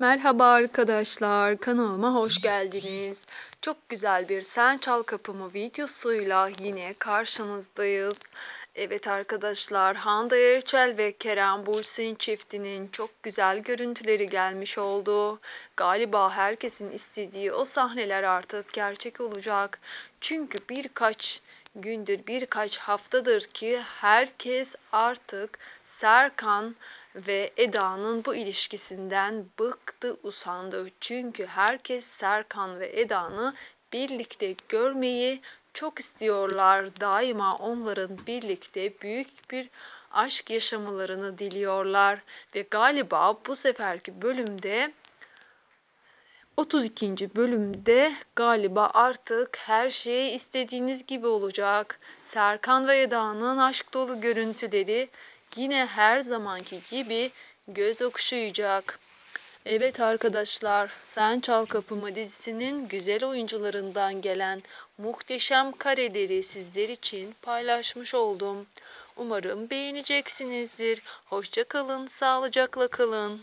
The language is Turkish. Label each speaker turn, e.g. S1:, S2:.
S1: Merhaba arkadaşlar, kanalıma hoş geldiniz. Çok güzel bir Sen Çal Kapımı videosuyla yine karşınızdayız. Evet arkadaşlar, Hande Erçel ve Kerem Bürsin çiftinin çok güzel görüntüleri gelmiş oldu. Galiba herkesin istediği o sahneler artık gerçek olacak. Çünkü birkaç gündür, birkaç haftadır ki herkes artık Serkan ve Eda'nın bu ilişkisinden bıktı, usandı. Çünkü herkes Serkan ve Eda'nı birlikte görmeyi çok istiyorlar. Daima onların birlikte büyük bir aşk yaşamalarını diliyorlar ve galiba bu seferki bölümde 32. bölümde galiba artık her şey istediğiniz gibi olacak. Serkan ve Eda'nın aşk dolu görüntüleri yine her zamanki gibi göz okşayacak. Evet arkadaşlar, Sen Çal Kapımı dizisinin güzel oyuncularından gelen muhteşem kareleri sizler için paylaşmış oldum. Umarım beğeneceksinizdir. Hoşça kalın, sağlıcakla kalın.